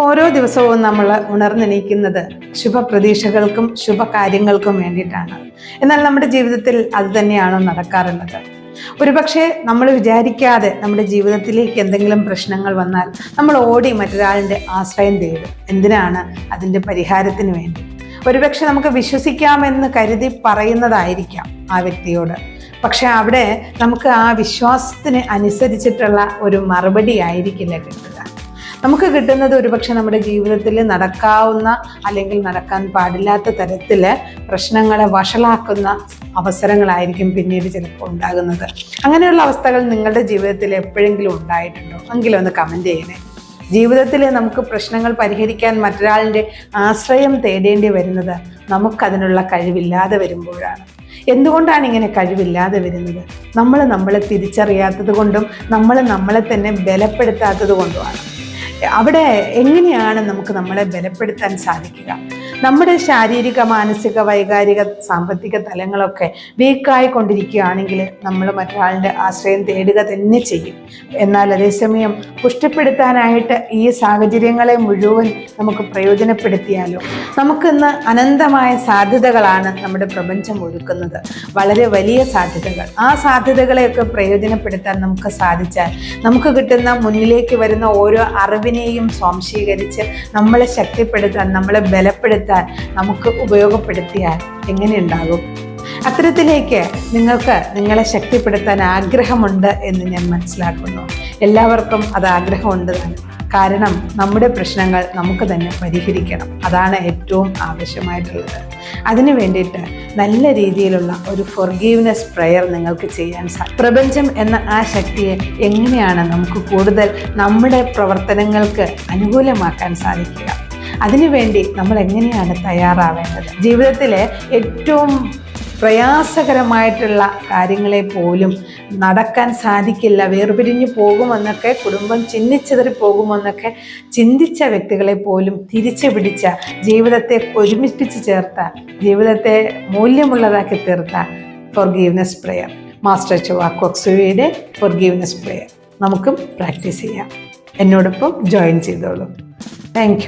ഓരോ ദിവസവും നമ്മൾ ഉണർന്നെണീക്കുന്നത് ശുഭപ്രതീക്ഷകൾക്കും ശുഭകാര്യങ്ങൾക്കും വേണ്ടിയിട്ടാണ്. എന്നാൽ നമ്മുടെ ജീവിതത്തിൽ അത് തന്നെയാണോ നടക്കാറുള്ളത്? ഒരുപക്ഷെ നമ്മൾ വിചാരിക്കാതെ നമ്മുടെ ജീവിതത്തിലേക്ക് എന്തെങ്കിലും പ്രശ്നങ്ങൾ വന്നാൽ നമ്മൾ ഓടി മറ്റൊരാളിന്റെ ആശ്രയം തേടും. എന്തിനാണ് അതിന്റെ പരിഹാരത്തിന് വേണ്ടി? ഒരുപക്ഷെ നമുക്ക് വിശ്വസിക്കാമെന്ന് കരുതി പറയുന്നതായിരിക്കാം ആ വ്യക്തിയോട്. പക്ഷെ അവിടെ നമുക്ക് ആ വിശ്വാസത്തിന് അനുസരിച്ചിട്ടുള്ള ഒരു മറുപടി ആയിരിക്കില്ല കിട്ടുക. നമുക്ക് കിട്ടുന്നത് ഒരുപക്ഷെ നമ്മുടെ ജീവിതത്തിൽ നടക്കാവുന്ന അല്ലെങ്കിൽ നടക്കാൻ പാടില്ലാത്ത തരത്തിൽ പ്രശ്നങ്ങളെ വഷളാക്കുന്ന അവസരങ്ങളായിരിക്കും പിന്നീട് ചിലപ്പോൾ ഉണ്ടാകുന്നത്. അങ്ങനെയുള്ള അവസ്ഥകൾ നിങ്ങളുടെ ജീവിതത്തിൽ എപ്പോഴെങ്കിലും ഉണ്ടായിട്ടുണ്ടോ? എങ്കിലും ഒന്ന് കമന്റ് ചെയ്യണേ. ജീവിതത്തിൽ നമുക്ക് പ്രശ്നങ്ങൾ പരിഹരിക്കാൻ മറ്റൊരാളിന്റെ ആശ്രയം തേടേണ്ടി വരുന്നത് നമുക്കതിനുള്ള കഴിവില്ലാതെ വരുമ്പോഴാണ്. എന്തുകൊണ്ടാണ് ഇങ്ങനെ കഴിവില്ലാതെ വരുന്നത്? നമ്മൾ നമ്മളെ തിരിച്ചറിയാത്തത് കൊണ്ടും നമ്മൾ നമ്മളെ തന്നെ ബലപ്പെടുത്താത്തത് കൊണ്ടുമാണ്. അവിടെ എങ്ങനെയാണ് നമുക്ക് നമ്മളെ ബലപ്പെടുത്താൻ സാധിക്കുക? നമ്മുടെ ശാരീരിക മാനസിക വൈകാരിക സാമ്പത്തിക തലങ്ങളൊക്കെ വീക്കായി കൊണ്ടിരിക്കുകയാണെങ്കിൽ നമ്മൾ മറ്റൊരാളുടെ ആശ്രയം തേടുക തന്നെ ചെയ്യും. എന്നാൽ അതേസമയം പുഷ്ടിപ്പെടുത്താനായിട്ട് ഈ സാഹചര്യങ്ങളെ മുഴുവൻ നമുക്ക് പ്രയോജനപ്പെടുത്തിയാലോ? നമുക്കിന്ന് അനന്തമായ സാധ്യതകളാണ് നമ്മുടെ പ്രപഞ്ചം ഒരുക്കുന്നത്. വളരെ വലിയ സാധ്യതകൾ. ആ സാധ്യതകളെയൊക്കെ പ്രയോജനപ്പെടുത്താൻ നമുക്ക് സാധിച്ചാൽ നമുക്ക് കിട്ടുന്ന മുന്നിലേക്ക് വരുന്ന ഓരോ അറിവിനെയും സ്വാംശീകരിച്ച് നമ്മളെ ശക്തിപ്പെടുത്താൻ നമ്മളെ ബലപ്പെടുത്താൻ നമുക്ക് ഉപയോഗപ്പെടുത്തിയാൽ എങ്ങനെയുണ്ടാകും? അത്തരത്തിലേക്ക് നിങ്ങൾക്ക് നിങ്ങളെ ശക്തിപ്പെടുത്താൻ ആഗ്രഹമുണ്ട് എന്ന് ഞാൻ മനസ്സിലാക്കുന്നു. എല്ലാവർക്കും അത് ആഗ്രഹമുണ്ട് തന്നെ. കാരണം നമ്മുടെ പ്രശ്നങ്ങൾ നമുക്ക് തന്നെ പരിഹരിക്കണം. അതാണ് ഏറ്റവും ആവശ്യമായിട്ടുള്ളത്. അതിനു വേണ്ടിയിട്ട് നല്ല രീതിയിലുള്ള ഒരു ഫൊർഗീവ്നെസ് പ്രെയർ നിങ്ങൾക്ക് ചെയ്യാൻ സാധിക്കും പ്രപഞ്ചം എന്ന ആ ശക്തിയെ എങ്ങനെയാണ് നമുക്ക് കൂടുതൽ നമ്മുടെ പ്രവർത്തനങ്ങൾക്ക് അനുകൂലമാക്കാൻ സാധിക്കുക? അതിനുവേണ്ടി നമ്മൾ എങ്ങനെയാണ് തയ്യാറാവേണ്ടത്? ജീവിതത്തിലെ ഏറ്റവും പ്രയാസകരമായിട്ടുള്ള കാര്യങ്ങളെ പോലും നടക്കാൻ സാധിക്കില്ല വേർപിരിഞ്ഞു പോകുമെന്നൊക്കെ കുടുംബം ചിന്തിച്ചതിൽ പോകുമെന്നൊക്കെ ചിന്തിച്ച വ്യക്തികളെ പോലും തിരിച്ചു പിടിച്ച ജീവിതത്തെ ഒരുമിപ്പിച്ച് ചേർത്ത ജീവിതത്തെ മൂല്യമുള്ളതാക്കി തീർത്ത ഫോർഗീവ്നെസ് പ്രെയർ മാസ്റ്റർ ചുവാക്കോക്സുവിയുടെ ഫോർഗീവ്നെസ് പ്രെയർ നമുക്കും പ്രാക്ടീസ് ചെയ്യാം. എന്നോടൊപ്പം ജോയിൻ ചെയ്തോളൂ. താങ്ക്